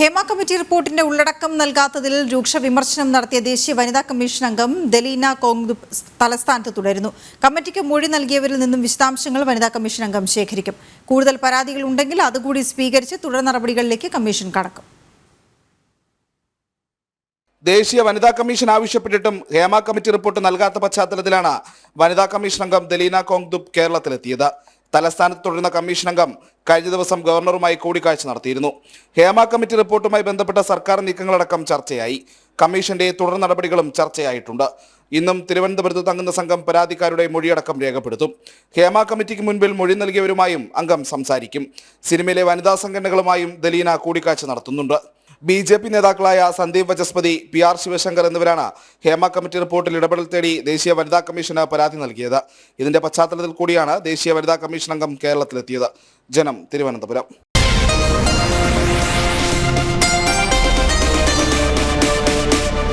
Hema committee റിപ്പോർട്ടിന്റെ ഉള്ളടക്കം നൽകാത്തതിൽ രൂക്ഷ വിമർശനം നടത്തിയ ദേശീയ വനിതാ കമ്മീഷൻ അംഗം ദലീന കോങ് തലസ്ഥാനത്ത് തുടരുന്നു. കമ്മിറ്റിക്ക് മൊഴി നൽകിയവരിൽ നിന്നും വിശദാംശങ്ങൾ വനിതാ കമ്മീഷൻ അംഗം ശേഖരിക്കും. കൂടുതൽ പരാതികൾ ഉണ്ടെങ്കിൽ അതുകൂടി സ്വീകരിച്ച് തുടർ നടപടികളിലേക്ക് കമ്മീഷൻ കടക്കും. ദേശീയ വനിതാ കമ്മീഷൻ ആവശ്യപ്പെട്ടിട്ടും ഹേമ കമ്മിറ്റി റിപ്പോർട്ട് നൽകാത്ത പശ്ചാത്തലത്തിലാണ് വനിതാ കമ്മീഷൻ അംഗം ദലീന കോങ്ദുബ് കേരളത്തിലെത്തിയത്. തലസ്ഥാനത്ത് തുടരുന്ന കമ്മീഷൻ അംഗം കഴിഞ്ഞ ദിവസം ഗവർണറുമായി കൂടിക്കാഴ്ച നടത്തിയിരുന്നു. ഹേമ കമ്മിറ്റി റിപ്പോർട്ടുമായി ബന്ധപ്പെട്ട സർക്കാർ നീക്കങ്ങളടക്കം ചർച്ചയായി. കമ്മീഷന്റെ തുടർ നടപടികളും ചർച്ചയായിട്ടുണ്ട്. ഇന്നും തിരുവനന്തപുരത്ത് തങ്ങുന്ന സംഘം പരാതിക്കാരുടെ മൊഴിയടക്കം രേഖപ്പെടുത്തും. ഹേമ കമ്മിറ്റിക്ക് മുൻപിൽ മൊഴി നൽകിയവരുമായും അംഗം സംസാരിക്കും. സിനിമയിലെ വനിതാ സംഘടനകളുമായും ദലീന കൂടിക്കാഴ്ച നടത്തുന്നുണ്ട്. ബി ജെ പി നേതാക്കളായ സന്ദീപ് വചസ്പതി പി ആർ ശിവശങ്കർ എന്നിവരാണ് ഹേമ കമ്മിറ്റി റിപ്പോർട്ടിൽ ഇടപെടൽ തേടി ദേശീയ വനിതാ കമ്മീഷന് പരാതി നൽകിയത്. ഇതിന്റെ പശ്ചാത്തലത്തിൽ കൂടിയാണ് ദേശീയ വനിതാ കമ്മീഷൻ അംഗം കേരളത്തിലെത്തിയത്. ജനം തിരുവനന്തപുരം.